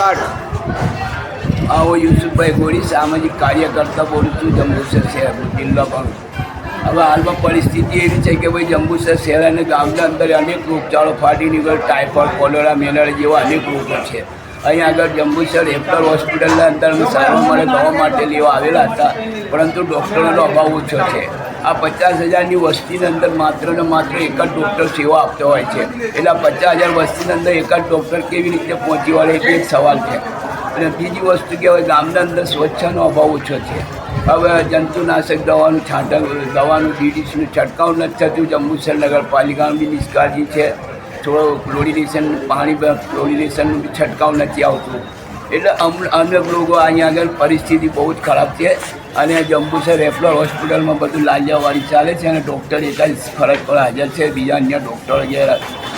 Start આવો યુસુફભાઈ ગોળી, સામાજિક કાર્યકર્તા બોલું છું, જંબુસર શહેર, જિલ્લો પણ હવે હાલમાં પરિસ્થિતિ એવી છે કે ભાઈ, જંબુસર શહેર અને ગામના અંદર અનેક રોગચાળો ફાટી નીકળ, ટાઇફોઇડ, કોલેરા, મેલેરિયા જેવા અનેક રોગો છે. અહીં આગળ જંબુસર એપ્ટર હોસ્પિટલના અંદર અમે સારવાર માટે દવા માટે લેવા આવેલા હતા, પરંતુ ડૉક્ટરોનો અભાવ ઓછો છે. આ પચાસ હજારની વસ્તીની અંદર માત્ર ને માત્ર એક જ ડૉક્ટર સેવા આપતો હોય છે. એટલે પચાસ હજાર વસ્તીની અંદર એક જ ડૉક્ટર કેવી રીતે પહોંચી વળે એ એક સવાલ છે. અને બીજી વસ્તુ કહેવાય ગામના અંદર સ્વચ્છનો અભાવ ઓછો છે. હવે જંતુનાશક દવાનું છાંટક દવાનું ડીડીસીનું છંટકાવ નથી થતું. જંબુસર નગરપાલિકાનું બી નિષ્કાળજી છે. થોડો ક્લોરિનેશન પાણી ક્લોરિનેશનનું બી છંટકાવ નથી આવતું. એટલે અમ અનેક લોકો અહીંયા આગળ પરિસ્થિતિ બહુ જ ખરાબ છે. અને જંબુસર રેફરલ હોસ્પિટલમાં બધું લાંજાવાળી ચાલે છે અને ડૉક્ટર એક જ ફરજ પર હાજર છે. બીજા અન્ય ડૉક્ટરો ગેર,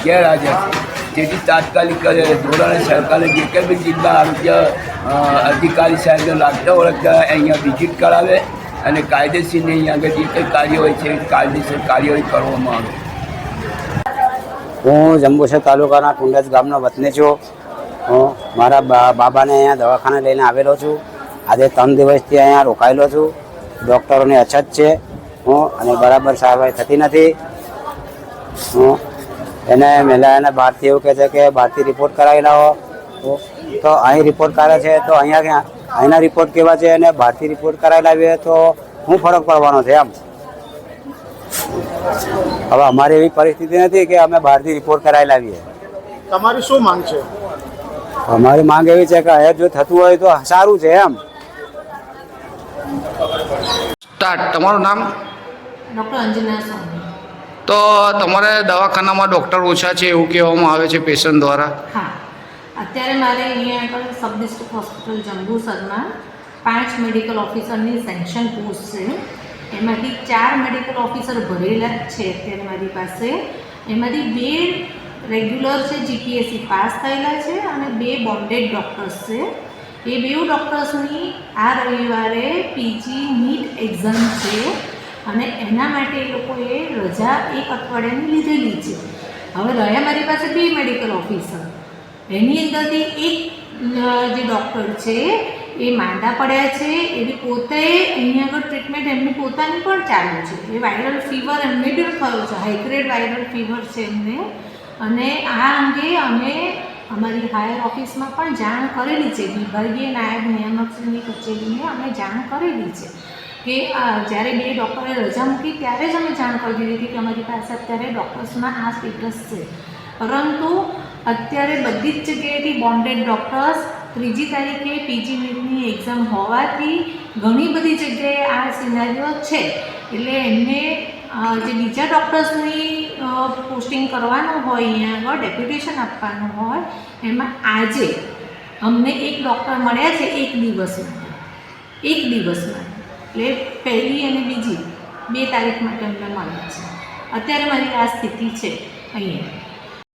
ગેરહાજર છે. જેથી તાત્કાલિક ધોરણે સરકારે જે કંઈ બી જિલ્લા આરોગ્ય અધિકારી સાહેબને લાગતા ઓળખતા અહીંયા વિઝિટ કરાવે અને કાયદેસરની અહીંયા આગળ જે કંઈ કાર્યવાહી છે, કાયદેસર કાર્યવાહી કરવામાં આવે. હું જંબુસર તાલુકાના કુંડજ ગામનો વતની છું. હું મારા બાબાને અહીંયા દવાખાને લઈને આવેલો છું. આજે ત્રણ દિવસથી અહીંયા રોકાયેલો છું. ડૉક્ટરોની અછત છે. હું અને બરાબર સારવાર થતી નથી. હું એને મેલા એના બહારથી એવું કહે છે કે બહારથી રિપોર્ટ કરાવી લાવો. તો અહીં રિપોર્ટ કરે છે. તો અહીંયા ક્યાં? અહીંના રિપોર્ટ કેવા છે? અને બહારથી રિપોર્ટ કરાવી લાવીએ તો શું ફરક પડવાનો છે એમ. હવે અમારી એવી પરિસ્થિતિ નથી કે અમે બહારથી રિપોર્ટ કરાવી લાવીએ. તમારી શું માંગ છે? અમારી માંગ એવી છે કે અહીંયા જો થતું હોય તો સારું છે એમ. સ્ટાર્ટ તમારું નામ? ડૉક્ટર અંજના સ્વામી. તો તમારે દવાખાનામાં ડૉક્ટર ઓછા છે એવું કહેવામાં આવે છે પેશન્ટ દ્વારા? હા. અત્યારે મારે અહીંયા આગળ સબ ડિસ્ટ્રિક્ટ હોસ્પિટલ જંબુસરમાં પાંચ મેડિકલ ઓફિસરની સેન્શન પોસ્ટ છે. એમાંથી ચાર મેડિકલ ઓફિસર ભરેલા જ છે અત્યારે મારી પાસે. એમાંથી બે રેગ્યુલર છે જીપીએસસી પાસ થયેલા છે અને બે બોન્ડેડ ડૉક્ટર્સ છે. એ બેઉ ડૉક્ટર્સની આ રવિવારે પીજી નીટ એક્ઝામ છે અને એના માટે એ લોકોએ રજા એક અઠવાડિયાની લીધેલી છે. હવે રહ્યા મારી પાસે બે મેડિકલ ઓફિસર. એની અંદરથી એક જે ડૉક્ટર છે, એ માંદા પડ્યા છે. એની પોતે અહીંયા આગળ ટ્રીટમેન્ટ એમની પોતાની પણ ચાલુ છે. એ વાયરલ ફીવર એમને પણ થયો છે. હાઈગ્રેડ વાયરલ ફીવર છે એમને. અને આ અંગે અમે અમારી હાયર ઓફિસમાં પણ જાણ કરેલી છે. વિભાગીય નાયબ નિયામકશ્રીની કચેરીને અમે જાણ કરેલી છે કે જ્યારે બે ડૉક્ટરે રજા મૂકી ત્યારે જ અમે જાણ કરી દીધી હતી કે અમારી પાસે અત્યારે ડૉક્ટર્સના આ સ્ટેટસ છે. પરંતુ અત્યારે બધી જ જગ્યાએથી બોન્ડેડ ડૉક્ટર્સ ત્રીજી તારીખે પીજી નીટની એક્ઝામ હોવાથી ઘણી બધી જગ્યાએ આ સિનારીઓ છે. એટલે એમને જે બીજા ડૉક્ટર્સની પોસ્ટિંગ કરવાનું હોય અહીંયા આગળ, ડેપ્યુટેશન આપવાનું હોય, એમાં આજે અમને એક ડૉક્ટર મળ્યા છે એક દિવસમાં. એક દિવસમાં. એટલે પહેલી અને બીજી બે તારીખ માટે અમને મળ્યા છે. અત્યારે મારી આ સ્થિતિ છે અહીંયા.